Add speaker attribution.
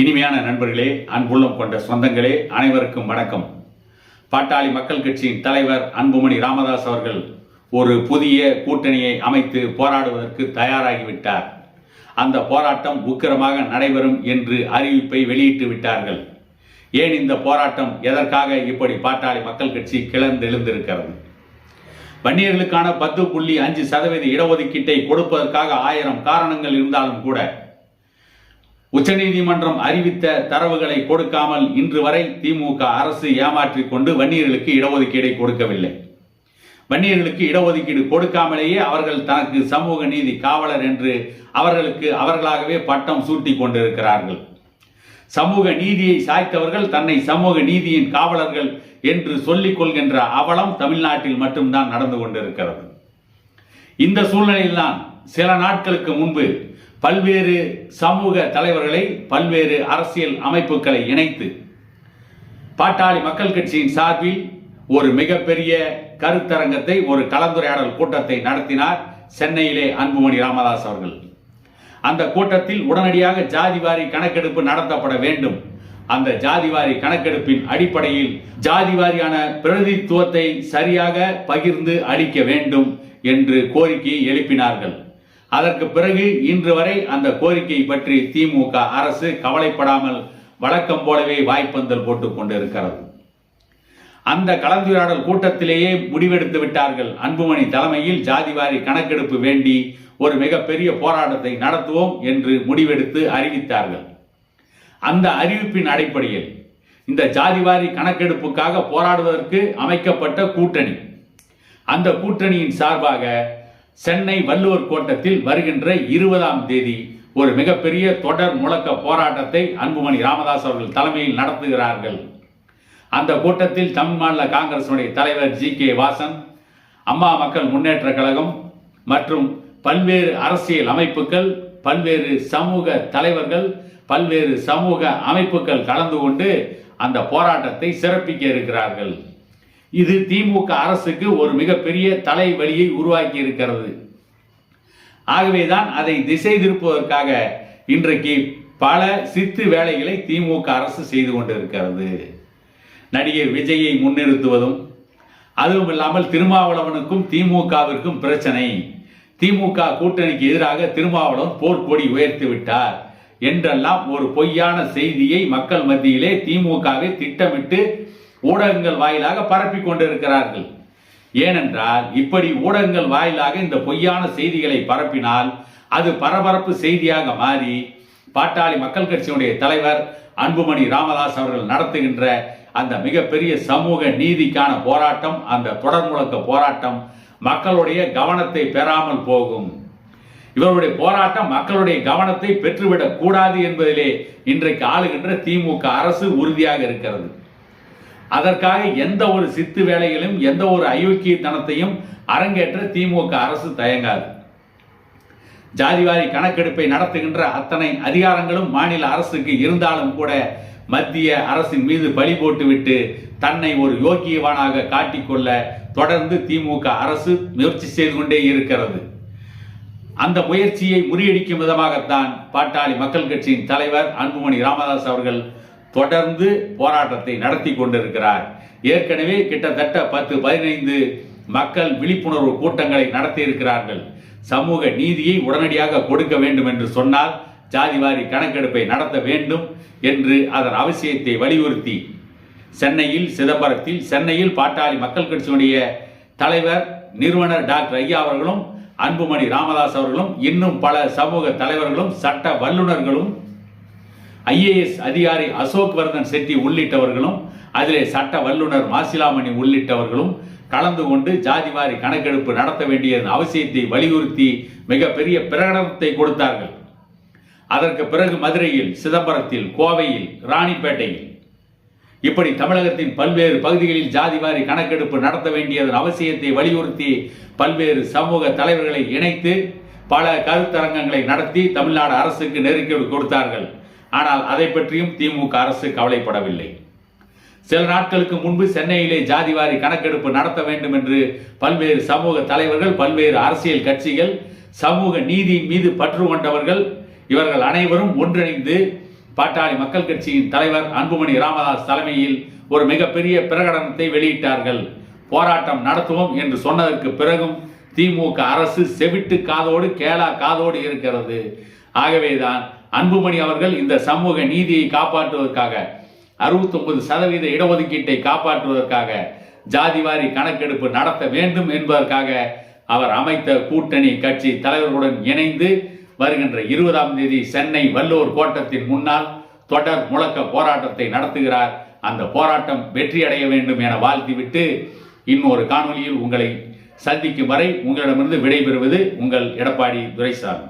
Speaker 1: இனிமையான நண்பர்களே அன்புள்ளம் கொண்ட சொந்தங்களே அனைவருக்கும் வணக்கம். பாட்டாளி மக்கள் கட்சியின் தலைவர் அன்புமணி ராமதாஸ் அவர்கள் ஒரு புதிய கூட்டணியை அமைத்து போராடுவதற்கு தயாராகிவிட்டார். அந்த போராட்டம் உக்கிரமாக நடைபெறும் என்று அறிவிப்பை வெளியிட்டு விட்டார்கள். ஏன் இந்த போராட்டம்? எதற்காக இப்படி பாட்டாளி மக்கள் கட்சி கிளர்ந்தெழுந்திருக்கிறது? வன்னியர்களுக்கான பத்து புள்ளி அஞ்சு சதவீத இடஒதுக்கீட்டை கொடுப்பதற்காக ஆயிரம் காரணங்கள் இருந்தாலும் கூட உச்சநீதிமன்றம் அறிவித்த தரவுகளை கொடுக்காமல் இன்று வரை திமுக அரசு ஏமாற்றிக் கொண்டு வன்னியர்களுக்கு இடஒதுக்கீடை கொடுக்கவில்லை. வன்னியர்களுக்கு இடஒதுக்கீடு கொடுக்காமலேயே அவர்கள் தனக்கு சமூக நீதி காவலர் என்று அவர்களுக்கு அவர்களாகவே பட்டம் சூட்டி கொண்டிருக்கிறார்கள். சமூக நீதியை சாய்த்தவர்கள் தன்னை சமூக நீதியின் காவலர்கள் என்று சொல்லிக் கொள்கின்ற அவலம் தமிழ்நாட்டில் மட்டும்தான் நடந்து கொண்டிருக்கிறது. இந்த சூழ்நிலையில்தான் சில நாட்களுக்கு முன்பு பல்வேறு சமூக தலைவர்களை பல்வேறு அரசியல் அமைப்புகளை இணைத்து பாட்டாளி மக்கள் கட்சியின் சார்பில் ஒரு மிகப்பெரிய கருத்தரங்கத்தை ஒரு கலந்துரையாடல் கூட்டத்தை நடத்தினார் சென்னையிலே அன்புமணி ராமதாஸ் அவர்கள். அந்த கூட்டத்தில் உடனடியாக ஜாதிவாரி கணக்கெடுப்பு நடத்தப்பட வேண்டும். அந்த ஜாதிவாரி கணக்கெடுப்பின் அடிப்படையில் ஜாதிவாரியான பிரதித்துவத்தை சரியாக பகிர்ந்து அளிக்க வேண்டும் என்று கோரிக்கையை எழுப்பினார்கள். அதற்கு பிறகு இன்று வரை அந்த கோரிக்கை பற்றி திமுக அரசு கவலைப்படாமல் வழக்கம் போலவே வாய்ப்பந்தல் போட்டுக் கொண்டிருக்கிறது. அந்த கலந்துரையாடல் கூட்டத்திலேயே முடிவெடுத்து விட்டார்கள். அன்புமணி தலைமையில் ஜாதிவாரி கணக்கெடுப்பு வேண்டி ஒரு மிகப்பெரிய போராட்டத்தை நடத்துவோம் என்று முடிவெடுத்து அறிவித்தார்கள். அந்த அறிவிப்பின் அடிப்படையில் இந்த ஜாதிவாரி கணக்கெடுப்புக்காக போராடுவதற்கு அமைக்கப்பட்ட கூட்டணி. அந்த கூட்டணியின் சார்பாக சென்னை வள்ளுவர் கோட்டத்தில் வருகின்ற இருபதாம் தேதி ஒரு மிகப்பெரிய தொடர் முழக்க போராட்டத்தை அன்புமணி ராமதாஸ் அவர்கள் தலைமையில் நடத்துகிறார்கள். அந்த கூட்டத்தில் தமிழ் மாநில காங்கிரசுடைய தலைவர் ஜி கே வாசன் அம்மா மக்கள் முன்னேற்ற கழகம் மற்றும் பல்வேறு அரசியல் அமைப்புகள் பல்வேறு சமூக தலைவர்கள் பல்வேறு சமூக அமைப்புகள் கலந்து கொண்டு அந்த போராட்டத்தை சிறப்பிக்க இருக்கிறார்கள். இது திமுக அரசுக்கு ஒரு மிகப்பெரிய தலைவலியை உருவாக்கி இருக்கிறது. ஆகவேதான் அதை திசை திருப்புவதற்காக இன்றைக்கு பல சித்து வேலைகளை திமுக அரசு செய்து கொண்டிருக்கிறது. நடிகர் விஜயை முன்னிறுத்துவதும் அதுவும் இல்லாமல் திருமாவளவனுக்கும் திமுகவிற்கும் பிரச்சனை. திமுக கூட்டணிக்கு எதிராக திருமாவளவன் போர்க்கொடி உயர்த்தி விட்டார் என்றெல்லாம் ஒரு பொய்யான செய்தியை மக்கள் மத்தியிலே திமுகவை திட்டமிட்டு ஊடகங்கள் வாயிலாக பரப்பி கொண்டிருக்கிறார்கள். ஏனென்றால் இப்படி ஊடகங்கள் வாயிலாக இந்த பொய்யான செய்திகளை பரப்பினால் அது பரபரப்பு செய்தியாக மாறி பாட்டாளி மக்கள் கட்சியினுடைய தலைவர் அன்புமணி ராமதாஸ் அவர்கள் நடத்துகின்ற அந்த மிகப்பெரிய சமூக நீதிக்கான போராட்டம் அந்த தொடர் முழக்க போராட்டம் மக்களுடைய கவனத்தை பெறாமல் போகும். இவருடைய போராட்டம் மக்களுடைய கவனத்தை பெற்றுவிடக் கூடாது என்பதிலே இன்றைக்கு ஆளுகின்ற திமுக அரசு உறுதியாக இருக்கிறது. அதற்காக எந்த ஒரு சித்து வேலைகளையும் எந்த ஒரு அயோக்கியத்தனத்தையும் அரங்கேற்ற திமுக அரசு தயங்காது. ஜாதிவாரி கணக்கெடுப்பை நடத்துகின்ற அத்தனை அதிகாரங்களும் மாநில அரசுக்கு இருந்தாலும் கூட மத்திய அரசின் மீது பழி போட்டுவிட்டு தன்னை ஒரு யோக்கியவானாக காட்டிக்கொள்ள தொடர்ந்து திமுக அரசு முயற்சி செய்து கொண்டே இருக்கிறது. அந்த முயற்சியை முறியடிக்கும் விதமாகத்தான் பாட்டாளி மக்கள் கட்சியின் தலைவர் அன்புமணி ராமதாஸ் அவர்கள் தொடர்ந்து போராட்டத்தை நடத்தி கொண்டிருக்கிறார். ஏற்கனவே கிட்டத்தட்ட பத்து பதினைந்து மக்கள் விழிப்புணர்வு கூட்டங்களை நடத்தி இருக்கிறார்கள் சமூக நீதியை உடனடியாக கொடுக்க வேண்டும் என்று சொன்னால் ஜாதிவாரி கணக்கெடுப்பை நடத்த வேண்டும் என்று அதன் அவசியத்தை வலியுறுத்தி. சென்னையில் சிதம்பரத்தில் சென்னையில் பாட்டாளி மக்கள் கட்சியினுடைய தலைவர் நிறுவனர் டாக்டர் ஐயா அவர்களும் அன்புமணி ராமதாஸ் அவர்களும் இன்னும் பல சமூக தலைவர்களும் சட்ட வல்லுநர்களும் ஐஏஎஸ் அதிகாரி அசோக் வர்தன் செட்டி உள்ளிட்டவர்களும் அதிலே சட்ட வல்லுநர் மாசிலாமணி உள்ளிட்டவர்களும் கலந்து கொண்டு ஜாதிவாரி கணக்கெடுப்பு நடத்த வேண்டியதன் அவசியத்தை வலியுறுத்தி மிகப்பெரிய பிரகடனத்தை கொடுத்தார்கள். அதற்கு பிறகு மதுரையில் சிதம்பரத்தில் கோவையில் ராணிப்பேட்டையில். இப்படி தமிழகத்தின் பல்வேறு பகுதிகளில் ஜாதிவாரி கணக்கெடுப்பு நடத்த வேண்டியதன் அவசியத்தை வலியுறுத்தி பல்வேறு சமூக தலைவர்களை இணைத்து பல கருத்தரங்கங்களை நடத்தி தமிழ்நாடு அரசுக்கு நெருக்கடி கொடுத்தார்கள். ஆனால் அதை பற்றியும் திமுக அரசு கவலைப்படவில்லை. சில நாட்களுக்கு முன்பு சென்னையிலே ஜாதிவாரி கணக்கெடுப்பு நடத்த வேண்டும் என்று பல்வேறு சமூக தலைவர்கள் பல்வேறு அரசியல் கட்சிகள் சமூக நீதியின் மீது பற்று கொண்டவர்கள் இவர்கள் அனைவரும் ஒன்றிணைந்து பாட்டாளி மக்கள் கட்சியின் தலைவர் அன்புமணி ராமதாஸ் தலைமையில் ஒரு மிகப்பெரிய பிரகடனத்தை வெளியிட்டார்கள். போராட்டம் நடத்துவோம் என்று சொன்னதற்கு பிறகும் திமுக அரசு செவிட்டு காதோடு கேளா காதோடு இருக்கிறது. ஆகவேதான் அன்புமணி அவர்கள் இந்த சமூக நீதியை காப்பாற்றுவதற்காக 69% சதவீத இடஒதுக்கீட்டை காப்பாற்றுவதற்காக ஜாதிவாரி கணக்கெடுப்பு நடத்த வேண்டும் என்பதற்காக அவர் அமைத்த கூட்டணி கட்சி தலைவர்களுடன் இணைந்து வருகின்ற இருபதாம் தேதி சென்னை வல்லூர் கோட்டத்தின் முன்னால் தொடர் முழக்க போராட்டத்தை நடத்துகிறார். அந்த போராட்டம் வெற்றியடைய வேண்டும் என வாழ்த்திவிட்டு இன்னொரு காணொலியில் உங்களை சந்திக்கும் வரை உங்களிடமிருந்து விடைபெறுவது உங்கள் எடப்பாடி துரைசாமி.